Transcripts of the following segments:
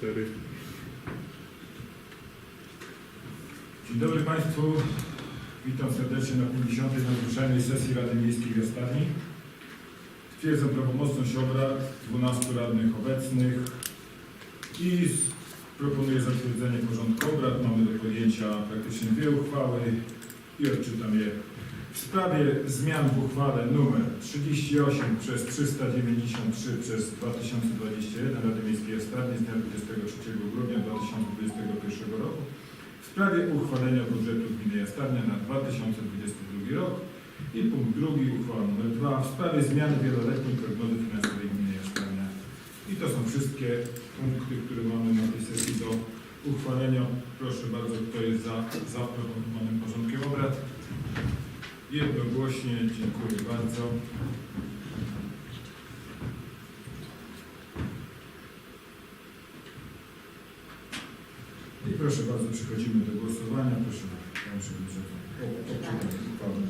4. Dzień dobry Państwu. Witam serdecznie na 50. nadzwyczajnej sesji Rady Miejskiej w Jastarni. Stwierdzam prawomocność obrad 12 radnych obecnych i proponuję zatwierdzenie porządku obrad. Mamy do podjęcia praktycznie dwie uchwały i odczytam je. W sprawie zmian w uchwale nr 38 przez 393 przez 2021 Rady Miejskiej Jastarni z dnia 23 grudnia 2021 roku w sprawie uchwalenia budżetu gminy Jastarnia na 2022 rok i punkt drugi, uchwała nr 2 w sprawie zmiany wieloletniej prognozy finansowej gminy Jastarnia. I to są wszystkie punkty, które mamy na tej sesji do uchwalenia. Proszę bardzo, kto jest za zaproponowanym porządkiem obrad? Jednogłośnie, dziękuję bardzo. I proszę bardzo, przechodzimy do głosowania. Proszę odczytanie uchwały.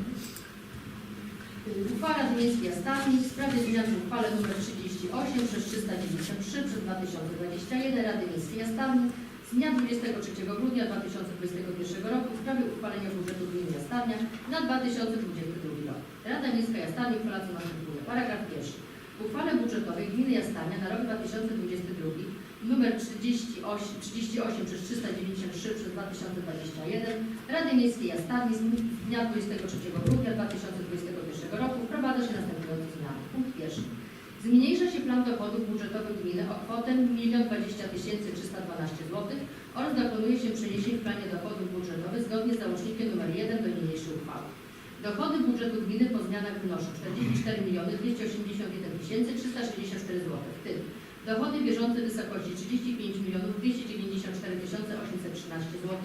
Uchwała Rady Miejskiej Jastarni w sprawie zmian w uchwale nr 38 przez 393 przez 2021 Rady Miejskiej Jastarni z dnia 23 grudnia 2021 roku w sprawie uchwalenia budżetu gminy Jastarnia na 2022 rok. Rada Miejska Jastarni uchwala co następuje. Paragraf pierwszy. W uchwale budżetowej gminy Jastarnia na rok 2022 numer 38, 38 przez 393 przez 2021 Rady Miejskiej Jastarni z dnia 23 grudnia 2021 roku wprowadza się następujące zmiany. Punkt pierwszy. Zmniejsza się plan dochodów budżetowych gminy o kwotę 1 20 312 zł oraz dokonuje się przeniesień w planie dochodów budżetowych zgodnie z załącznikiem nr 1 do niniejszej uchwały. Dochody budżetu gminy po zmianach wynoszą 44 281 364 zł, w tym dochody bieżące w wysokości 35 294 813 zł,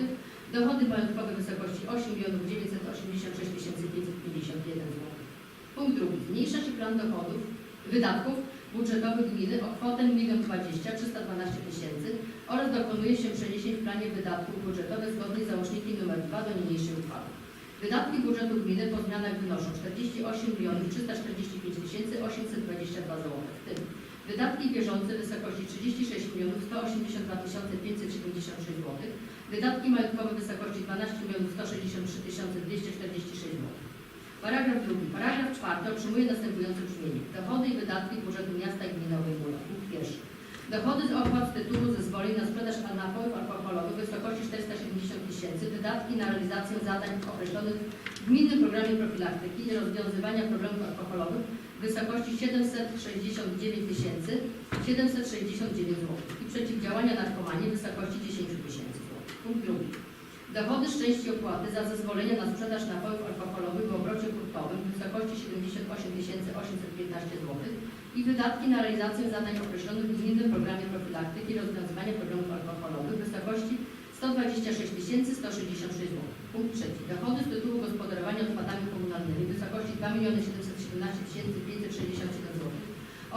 dochody majątkowe w wysokości 8 986 551 zł. Punkt drugi. Zmniejsza się plan dochodów, wydatków budżetowych gminy o kwotę 1 20 312 tysięcy oraz dokonuje się przeniesień w planie wydatków budżetowych zgodnie z załącznikiem nr 2 do niniejszej uchwały. Wydatki budżetu gminy po zmianach wynoszą 48 345 822 zł, w tym wydatki bieżące w wysokości 36 182 576 zł, wydatki majątkowe w wysokości 12 163 246 zł. Paragraf drugi. Paragraf czwarty otrzymuje następujące brzmienie. Dochody i wydatki budżetu miasta i gminy obejmują. Punkt pierwszy. Dochody z opłat z tytułu zezwoleń na sprzedaż napojów alkoholowych w wysokości 470 tysięcy, wydatki na realizację zadań określonych w gminnym programie profilaktyki i rozwiązywania problemów alkoholowych w wysokości 769 tysięcy 769 zł i przeciwdziałania narkomanii w wysokości 10 tysięcy zł. Punkt drugi. Dochody z części opłaty za zezwolenie na sprzedaż napojów alkoholowych w obrocie hurtowym w wysokości 78 815 zł i wydatki na realizację zadań określonych w gminnym programie profilaktyki i rozwiązywania problemów alkoholowych w wysokości 126 166 zł. Punkt trzeci. Dochody z tytułu gospodarowania odpadami komunalnymi w wysokości 2 717 567 zł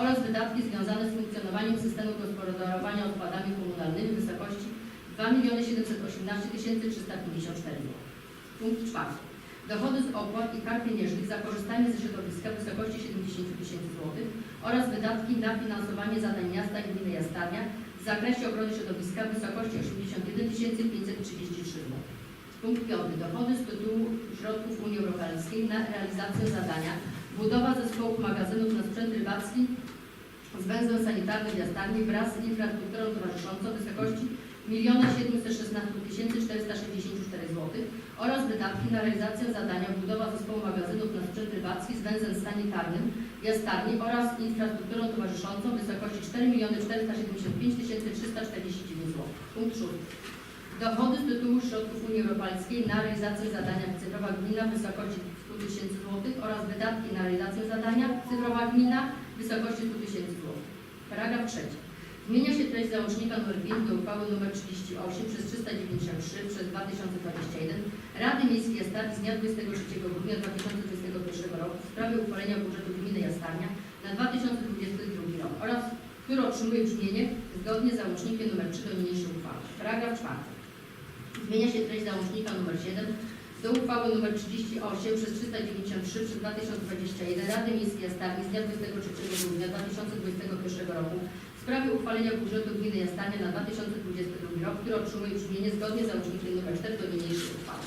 oraz wydatki związane z funkcjonowaniem systemu gospodarowania odpadami komunalnymi w wysokości 2 718 354 zł. Punkt czwarty. Dochody z opłat i kar pieniężnych za korzystanie ze środowiska w wysokości 70 tysięcy złotych oraz wydatki na finansowanie zadań miasta i gminy Jastarnia w zakresie ochrony środowiska w wysokości 81 533 zł. Punkt piąty. Dochody z tytułu środków Unii Europejskiej na realizację zadania budowa zespołów magazynów na sprzęt rybacki z węzłem sanitarnym w Jastarni wraz z infrastrukturą towarzyszącą w wysokości 1 716 464 zł oraz wydatki na realizację zadania budowa zespołu magazynów na sprzęt rybacki z węzłem sanitarnym Jastarni oraz infrastrukturą towarzyszącą w wysokości 4 475 349 zł. Punkt szósty. Dochody z tytułu środków Unii Europejskiej na realizację zadania cyfrowa gmina w wysokości 100 tysięcy złotych oraz wydatki na realizację zadania cyfrowa gmina w wysokości 100 tysięcy złotych. Paragraf trzeci. Zmienia się treść załącznika nr 5 do uchwały nr 38 przez 393 przez 2021 Rady Miejskiej Jastarni z dnia 23 grudnia 2021 roku w sprawie uchwalenia budżetu gminy Jastarnia na 2022 rok oraz który otrzymuje brzmienie zgodnie z załącznikiem nr 3 do niniejszej uchwały. Paragraf czwarty. Zmienia się treść załącznika nr 7 do uchwały nr 38 przez 393 przez 2021 Rady Miejskiej Jastarni z dnia 23 grudnia 2021 roku sprawie uchwalenia budżetu gminy Jastarnia na 2022 rok, który otrzymuje brzmienie zgodnie z załącznikiem nr 4 do niniejszej uchwały.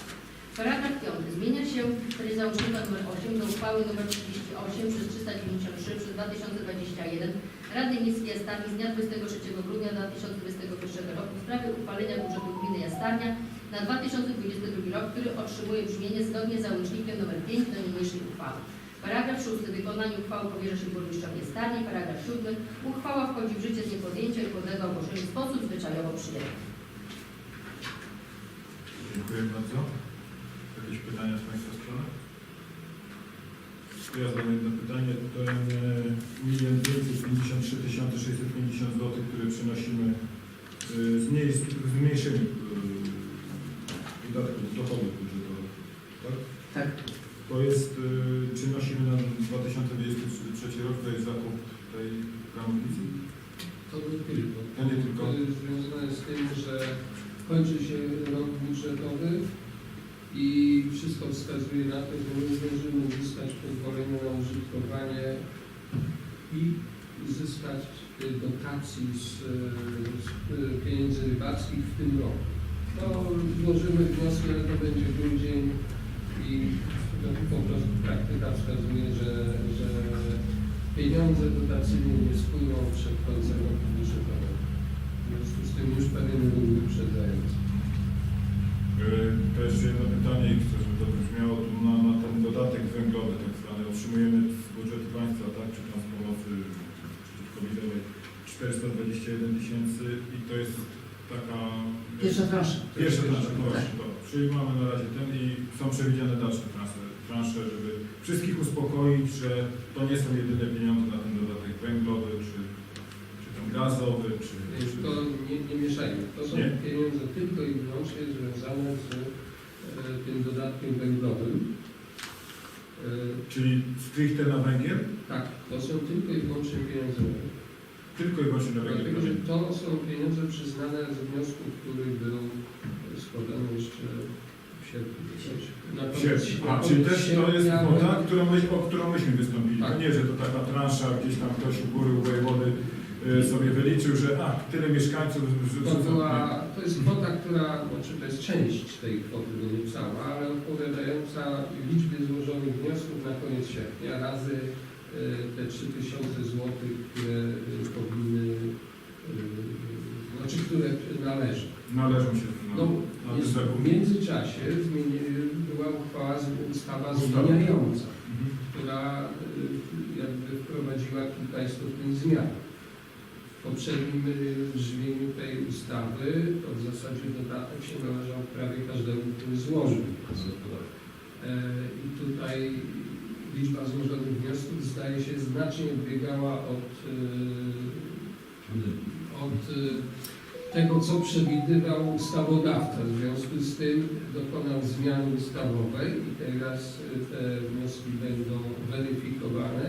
Paragraf 5. Zmienia się treść załącznika nr 8 do uchwały nr 38 przez 393 przez 2021 Rady Miejskiej Jastarni z dnia 23 grudnia 2021 roku w sprawie uchwalenia budżetu gminy Jastarnia na 2022 rok, który otrzymuje brzmienie zgodnie z załącznikiem nr 5 do niniejszej uchwały. Paragraf 6. Wykonanie uchwały powierza się burmistrzowi Jastarni. Paragraf 7. Uchwała wchodzi w życie z dniem podjęcia i podlega ogłoszeniu w sposób zwyczajowo przyjęty. Dziękuję bardzo. Jakieś pytania z Państwa strony? Ja zadam jedno pytanie. E, 1 553 650 zł, które przynosimy, e, zmniej- zmniejszymy e, wydatków dochodów budżetowych, tak? Tak. To jest, e, przynosimy na 2023 rok, to jest zakup tej ramownicy? To nie tylko. To nie tylko. To jest związane z tym, że kończy się rok budżetowy i wszystko wskazuje na to, że nie zdążymy uzyskać pozwolenia na użytkowanie i uzyskać y, dotacji z, z y, pieniędzy rybackich w tym roku. To złożymy wnioski, ale to będzie grudzień i po prostu praktyka wskazuje, że, że pieniądze dotacyjne nie spłyną przed końcem roku budżetowego. W związku z tym już pewien ruch wyprzedzający. E, Też jedno pytanie i chcę, żeby to brzmiało tu na, na ten dodatek węglowy tak zwany. Otrzymujemy z budżetu państwa, tak, czy tam z pomocy przeciwko-covidowej 421 tysięcy i to jest taka... Pierwsza transza. Pierwsza transza, Tak. właśnie, to. Czyli mamy na razie ten i są przewidziane dalsze transze, transze, żeby wszystkich uspokoić, że to nie są jedyne pieniądze na ten dodatek węglowy, czy, czy tam gazowy, czy... Więc to nie, nie mieszajmy. To są Nie. pieniądze tylko i wyłącznie związane z e, tym dodatkiem węglowym. E, Czyli stricte na węgiel? tak, to są tylko i wyłącznie pieniądze. Tylko i wyłącznie na węgiel. Dlatego, że to są pieniądze przyznane z wniosku, który był składany jeszcze w sierpniu. A, czyli koniec też to jest kwota, którą my, o którą myśmy wystąpili. Tak. To nie, że to taka transza, gdzieś tam ktoś u góry, u wojewody y, sobie wyliczył, że a, tyle mieszkańców To, wrzucą. była, to jest kwota, która, znaczy to jest część tej kwoty, bo nie cała, ale odpowiadająca liczbie złożonych wniosków na koniec sierpnia razy y, te 3000 zł, które y, powinny, y, znaczy które należą. Należą się No, w międzyczasie była uchwała, ustawa zmieniająca, Mhm. która y, jakby wprowadziła kilka istotnych zmian. W poprzednim y, brzmieniu tej ustawy to w zasadzie dodatek się należał prawie każdemu, który złożył. E, I tutaj liczba złożonych wniosków zdaje się znacznie odbiegała od, y, od tego, co przewidywał ustawodawca. W związku z tym dokonał zmiany ustawowej i teraz y, te wnioski będą weryfikowane.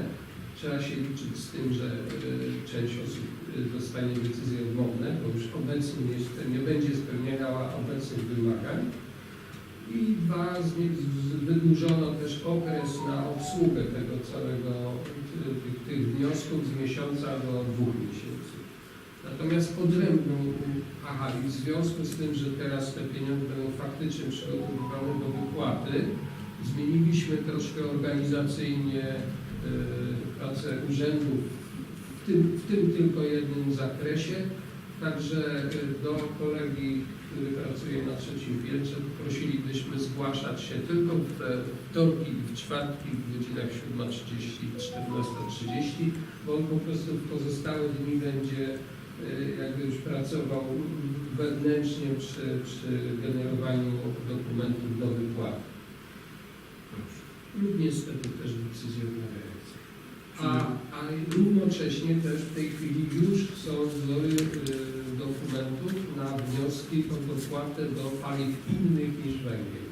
Trzeba się liczyć z tym, że y, część osób y, dostanie decyzje odmowne, bo już obecnie nie, będzie spełniała obecnych wymagań. I dwa, wydłużono też okres na obsługę tego całego, ty- tych, tych wniosków z miesiąca do dwóch miesięcy. Natomiast odrębną, aha, i w związku z tym, że teraz te pieniądze będą faktycznie przygotowywane do wypłaty, zmieniliśmy troszkę organizacyjnie e, pracę urzędów w tym, w tym tylko jednym zakresie. Także e, do kolegi, który pracuje na trzecim piętrze, prosilibyśmy zgłaszać się tylko w wtorki i w czwartki w godzinach 7.30 i 14.30, bo on po prostu w pozostałe dni będzie jakby już pracował wewnętrznie przy, przy generowaniu dokumentów do wypłaty. Lub niestety też decyzje odmawiające. A, a równocześnie też w tej chwili już są wzory dokumentów na wnioski o dopłatę do paliw innych niż węgiel.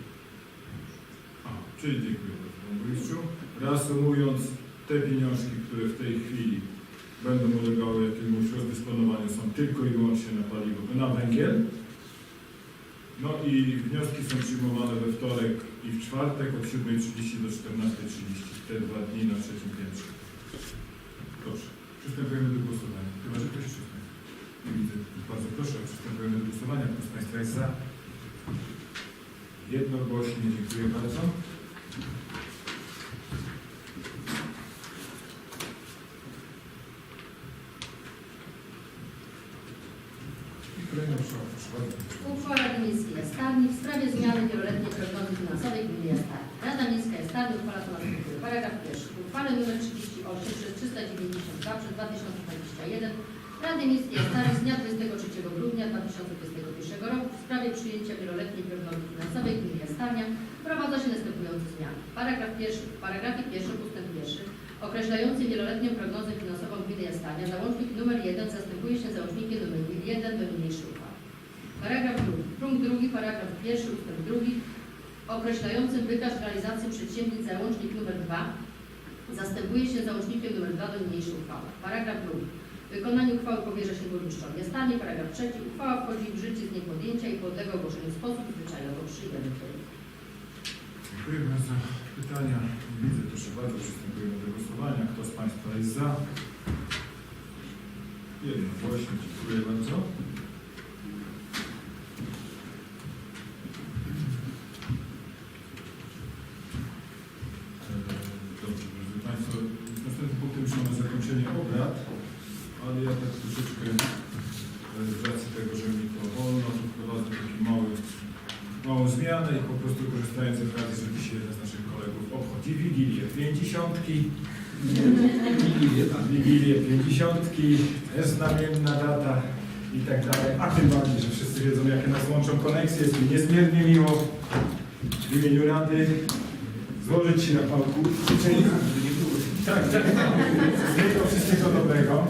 A, czyli dziękuję bardzo Panie Burmistrzu. Reasumując, te pieniążki, które w tej chwili będą ulegały jakiemuś rozdysponowaniu są tylko i wyłącznie na paliwo, na węgiel. No i wnioski są przyjmowane we wtorek i w czwartek od 7.30 do 14.30, te dwa dni na trzecim piętrze. Proszę. Przystępujemy do głosowania. Chyba, że ktoś chce. Nie widzę. Bardzo proszę, przystępujemy do głosowania. Kto z Państwa jest za? Jednogłośnie. Dziękuję bardzo. I kolejna proszę, proszę bardzo. Uchwała Rady Miejskiej Jastarni w sprawie zmiany wieloletniej prognozy finansowej gminy Jastarni. Rada Miejska Jastarni uchwala to następuje. Paragraf pierwszy. W uchwale nr 38 przez 392 przez 2021 Rady Miejskiej Jastarni z dnia 23 grudnia 2021 roku w sprawie przyjęcia wieloletniej prognozy finansowej gminy Jastarnia wprowadza się następujące zmiany. Paragraf pierwszy. W paragrafie ustęp pierwszy określający wieloletnią prognozę finansową gminy Jastarnia załącznik nr 1 zastępuje się załącznikiem nr 1 do niniejszej uchwały. Paragraf drugi. Punkt drugi, paragraf pierwszy, ustęp drugi określający wykaz realizacji przedsięwzięć załącznik nr 2 zastępuje się załącznikiem nr 2 do niniejszej uchwały. Paragraf drugi. Wykonanie uchwały powierza się burmistrzowi stanie. Paragraf trzeci. Uchwała wchodzi w życie z dniem podjęcia i podlega ogłoszeniu w sposób zwyczajowo przyjęty. Dziękuję bardzo. Pytania? Widzę. Proszę bardzo, przystępujemy do głosowania. Kto z Państwa jest za? Jednogłośnie. Dziękuję bardzo. Eee, Dobrze, drodzy Państwo, następnym punktem już mamy zakończenie obrad, ale ja tak troszeczkę e, z racji tego, że mi to wolno, to wprowadzę taki mały małą zmianę i po prostu korzystając z okazji, jeden z naszych kolegów obchodzi Wigilię Pięćdziesiątki, Wigilię, tak. Wigilię Pięćdziesiątki, też znamienna data i tak dalej, a tym bardziej, że wszyscy wiedzą, jakie nas łączą koneksje, jest mi niezmiernie miło w imieniu Rady złożyć się na życzeń. Tak, tak, tak. Wszystkiego, wszystkiego dobrego,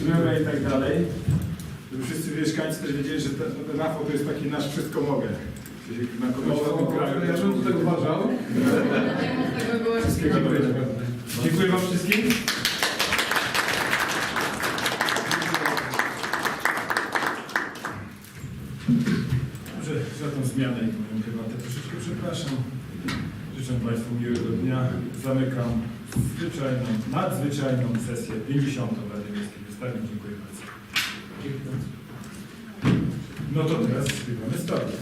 zdrowia i tak dalej. Żeby wszyscy mieszkańcy też wiedzieli, że Rafał to jest taki nasz wszystko mogę. Na kogoś w tym kraju. Ja bym tutaj uważał. Wszystkiego dobrego. Dziękuję Wam wszystkim. Dobrze, za tą zmianę i moją prywatę troszeczkę przepraszam. Życzę Państwu miłego dnia. Zamykam zwyczajną, nadzwyczajną sesję 50. Rady Miejskiej Wystawii. Dziękuję bardzo. No to teraz zbieramy stolik.